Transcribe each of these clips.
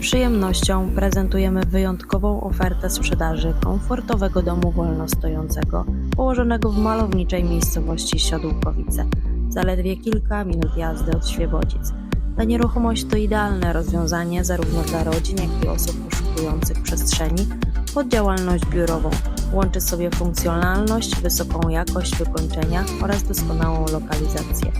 przyjemnością prezentujemy wyjątkową ofertę sprzedaży komfortowego domu wolnostojącego położonego w malowniczej miejscowości Siodółkowice, zaledwie kilka minut jazdy od Świebodzic. Ta nieruchomość to idealne rozwiązanie zarówno dla rodzin, jak i osób poszukujących przestrzeni pod działalność biurową. Łączy sobie funkcjonalność, wysoką jakość wykończenia oraz doskonałą lokalizację.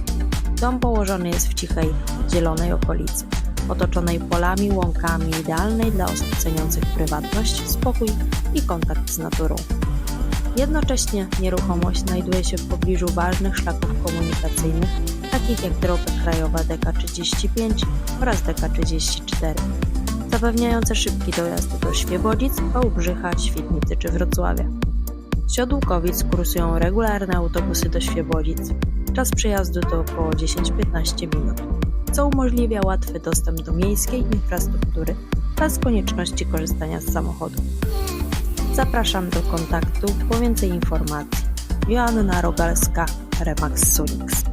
Dom położony jest w cichej, zielonej okolicy, otoczonej polami, łąkami, idealnej dla osób ceniących prywatność, spokój i kontakt z naturą. Jednocześnie nieruchomość znajduje się w pobliżu ważnych szlaków komunikacyjnych, takich jak droga krajowa DK35 oraz DK34, zapewniające szybki dojazd do Świebodzic, Wałbrzycha, Świdnicy czy Wrocławia. Z Siodłkowic kursują regularne autobusy do Świebodzic. Czas przejazdu to około 10-15 minut, co umożliwia łatwy dostęp do miejskiej infrastruktury bez konieczności korzystania z samochodu. Zapraszam do kontaktu po więcej informacji. Joanna Rogalska, Remax Sunix.